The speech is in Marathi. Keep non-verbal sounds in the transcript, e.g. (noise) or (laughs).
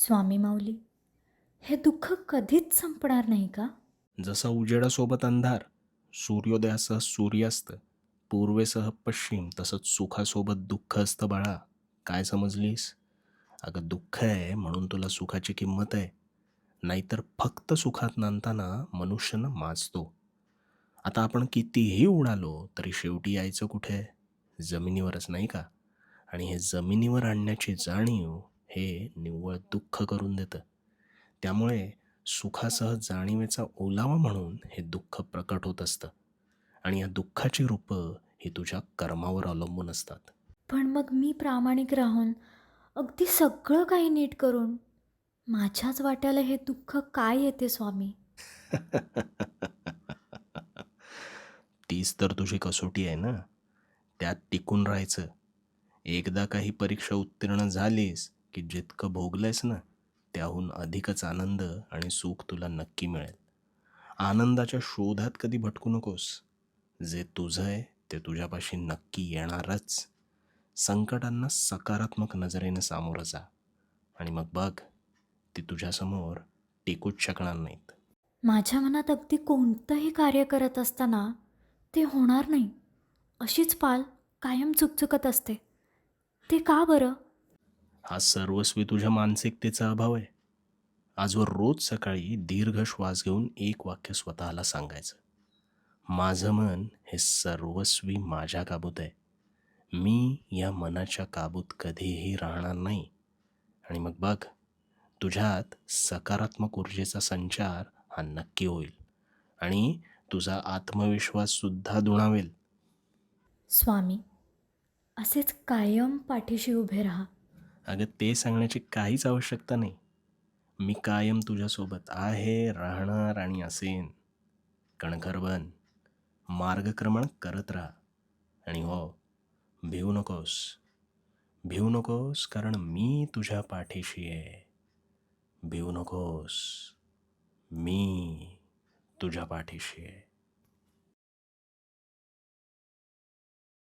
स्वामी माऊली हे दुःख कधीच संपणार नाही का? जसा उजेडासोबत अंधार सूर्योदयासह सूर्यास्त पूर्वेसह पश्चिम तसंच सुखासोबत दुःख असतं बाळा काय समजलीस? अगं दुःख आहे म्हणून तुला सुखाची किंमत आहे. नाहीतर फक्त सुखात नांदताना मनुष्यनं माजतो. आता आपण कितीही उडालो तरी शेवटी यायचं कुठे? जमिनीवरच नाही का? आणि हे जमिनीवर आणण्याची जाणीव हे निव्वळ दुःख करून देतं. त्यामुळे सुखासह जाणीवेचा ओलावा म्हणून हे दुःख प्रकट होत असतं. आणि या दुःखाची रूपं ही तुझ्या कर्मावर अवलंबून असतात. पण मग मी प्रामाणिक राहून अगदी सगळं काही नीट करून माझ्याच वाट्याला हे दुःख काय येते स्वामी? (laughs) तीच तर तुझी कसोटी आहे ना? त्यात टिकून राहायचं. एकदा काही परीक्षा उत्तीर्ण झालीस की जितकं भोगलंयस ना त्याहून अधिकच आनंद आणि सुख तुला नक्की मिळेल. आनंदाच्या शोधात कधी भटकू नकोस. जे तुझं आहे ते तुझ्यापाशी नक्की येणारच. संकटांना सकारात्मक नजरेने सामोरं जा. आणि मग बघ ती तुझ्यासमोर टिकूच शकणार नाहीत. माझ्या मनात अगदी कोणतंही कार्य करत असताना ते होणार नाही. अशीच पाल कायम चुकचुकत असते. ते का बरं? हा सर्वस्वी तुझ्या मानसिकतेचा अभाव आहे. आजवर रोज सकाळी दीर्घ श्वास घेऊन एक वाक्य स्वतःला सांगायचं. माझं मन हे सर्वस्वी माझ्या काबूत आहे. मी या मनाच्या काबूत कधीही राहणार नाही. आणि मग बघ तुझ्यात सकारात्मक ऊर्जेचा संचार हा नक्की होईल. आणि तुझा आत्मविश्वाससुद्धा दुणावेल. स्वामी असेच कायम पाठीशी उभे राहा. अगं ते सांगण्याची काहीच आवश्यकता नाही. मी कायम तुझ्यासोबत आहे राहणार आणि असेन. कणखरबन मार्गक्रमण करत राहा. आणि हो भिवू नकोस. भिवू नकोस कारण मी तुझ्या पाठीशी आहे. भिवू नकोस. मी तुझ्या पाठीशी आहे.